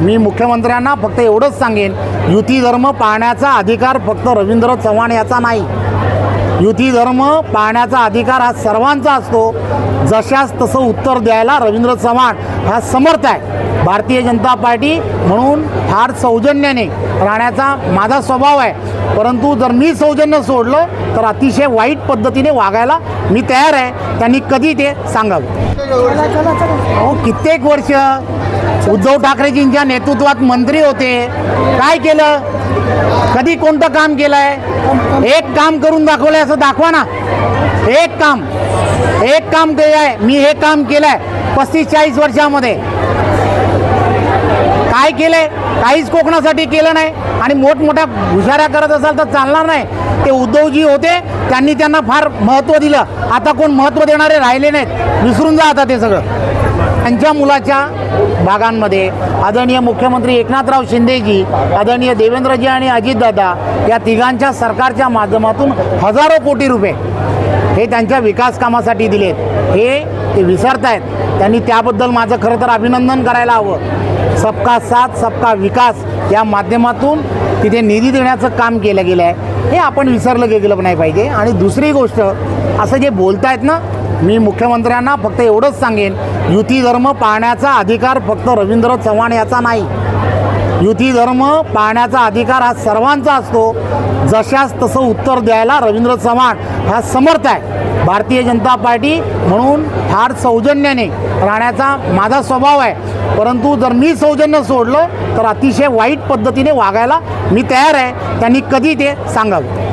मी मुख्यमंत्र्यांना फक्त एवढंच सांगेन युती धर्म पाळण्याचा अधिकार फक्त रवींद्र चव्हाण याचा नाही. युती धर्म पाळण्याचा अधिकार हा सर्वांचा असतो. जशास तसं उत्तर द्यायला रवींद्र चव्हाण हा समर्थ आहे. भारतीय जनता पार्टी म्हणून फार सौजन्याने राहण्याचा माझा स्वभाव आहे. परंतु जर मी सौजन्य सोडलं तर अतिशय वाईट पद्धतीने वागायला मी तयार आहे. त्यांनी कधी ते सांगावं? अहो कित्येक वर्ष उद्धव ठाकरेजींच्या नेतृत्वात मंत्री होते. काय केलं? कधी कोणतं काम केलंय? एक काम करून दाखवलंय असं दाखवा ना. एक काम. एक काम ते आहे मी हे काम केलंय पस्तीस चाळीस वर्षामध्ये. काय केलंय? काहीच कोकणासाठी केलं नाही. आणि मोठमोठ्या हुशाऱ्या करत असाल तर चालणार नाही. ते उद्धवजी होते त्यांनी त्यांना फार महत्त्व दिलं. आता कोण महत्त्व देणारे राहिले नाहीत. विसरून जा आता ते सगळं. त्यांच्या मुलाच्या भागांमध्ये आदरणीय मुख्यमंत्री एकनाथराव शिंदेजी आदरणीय देवेंद्रजी आणि अजितदादा या तिघांच्या सरकारच्या माध्यमातून हजारो कोटी रुपये हे त्यांच्या विकास कामासाठी दिलेत. हे ते विसरत आहेत त्यांनी त्याबद्दल माझं खरं तर अभिनंदन करायला हवं. सबका साथ सबका विकास या माध्यमातून तिथे निधी देण्याचं काम केलं गेलं आहे हे आपण विसरलं गेलं नाही पाहिजे. आणि दुसरी गोष्ट असं जे बोलतायत ना मी मुख्यमंत्र्यांना फक्त एवढंच सांगेन युती धर्म पाळण्याचा अधिकार फक्त रवींद्र चव्हाण याचा नाही. युती धर्म पाळण्याचा अधिकार हा सर्वांचा असतो. जशास तसं उत्तर द्यायला रवींद्र चव्हाण हा समर्थ आहे. भारतीय जनता पार्टी म्हणून फार सौजन्याने राहण्याचा माझा स्वभाव आहे. परंतु जर मी सौजन्य सोडलं तर अतिशय वाईट पद्धतीने वागायला मी तयार आहे. त्यांनी कधी ते सांगावं?